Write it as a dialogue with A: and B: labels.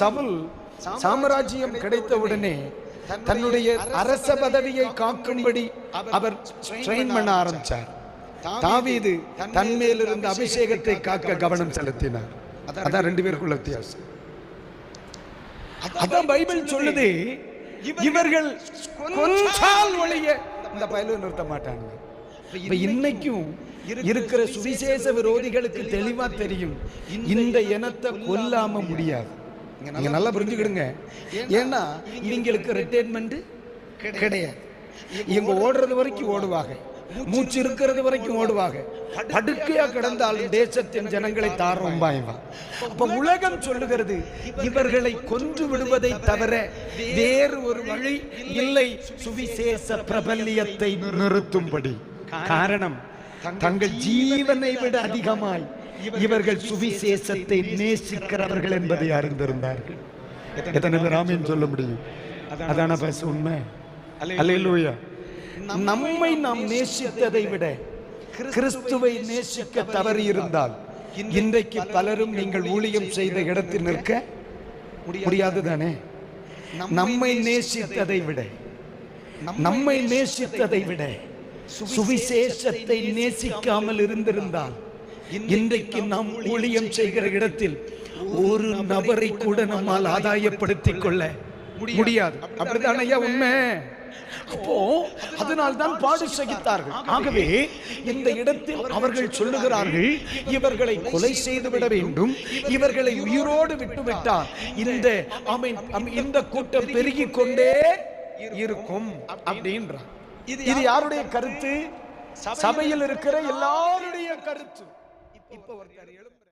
A: சவுல் சாம்ராஜ்யம் கிடைத்தவுடனே தன்னுடைய அரச பதவியை காக்கும்படி அவர் ட்ரெயின் பண்ண ஆரம்பிச்சார். தாவீது தன் மேல் இருந்த அபிஷேகத்தை காக்க கவனம் செலுத்தினார். அதான் ரெண்டு பேருக்குள்ள வித்தியாசம். அதான் பைபிள் சொல்லுது இவர்கள் கொஞ்சால் ஒழிய இந்த பயலுவை நிறுத்த மாட்டாங்க. இப்ப இன்னைக்கும் இருக்கிற சுவிசேஷ விரோதிகளுக்கு தெளிவா தெரியும். இந்த இனத்தை கொல்லாம முடியாது. நீங்க நல்லா புரிஞ்சுக்கிடுங்க. ஏன்னா இவங்களுக்கு ரிட்டைர்மெண்ட் கிடையாது. இவங்க ஓடுறது வரைக்கும் ஓடுவாங்க. மூச்சு இருக்கிறது வரைக்கும் ஓடுவாங்க. படுக்கையா கிடந்தாலும் தேசத்தின் ஜனங்களை தாரம் பாய்வான். அப்ப உலகம் சொல்லுகிறது இவர்களை கொன்று விடுவதை தவிர வேறு ஒரு வழி இல்லை. சுவிசேஷ பிரபல்யத்தை நிறுத்தும்படி. காரணம் தங்கள் ஜீவனை விட அதிகமாய் இவர்கள் சுவிசேஷத்தை நேசிக்கிறவர்கள் என்பதை அறிந்திருந்தார்கள். எத்தனை பேர் ஆமீன் சொல்ல முடியும் அதான பேச உண்மை. அல்லேலூயா. நம்மை நாம் நேசித்ததை விட கிறிஸ்துவை நேசிக்க தவறி இருந்தால் இன்றைக்கு பலரும் நீங்கள் ஊழியம் செய்த இடத்தில் நிற்க முடியாது. தானே நம்மை நேசித்ததை விட நம்மை நேசித்ததை விட சுவிசேஷத்தை நேசிக்காமல் இருந்திருந்தால் இன்றைக்கு நாம் ஊழியம் செய்கிற இடத்தில் ஒரு நபரை கூட நம்மால் ஆதாயப்படுத்திக் கொள்ள முடியாது. அப்படிதான் ஐயா உண்மை? அப்போ அதனால் தான் பாடு சகித்தார்கள். ஆகவே இந்த இடத்தில் அவர்கள் சொல்லுகிறார்கள் இவர்களை கொலை செய்து விட வேண்டும் இவர்களை உயிரோடு விட்டுவிட்டால் இந்த இந்த கூட்டம் பெருகிக் கொண்டே இருக்கும். அப்படின்றார். இது யாருடைய கருத்து? சபையில் இருக்கிற எல்லாருடைய கருத்து. இப்போ ஒருத்தர் எழும்புற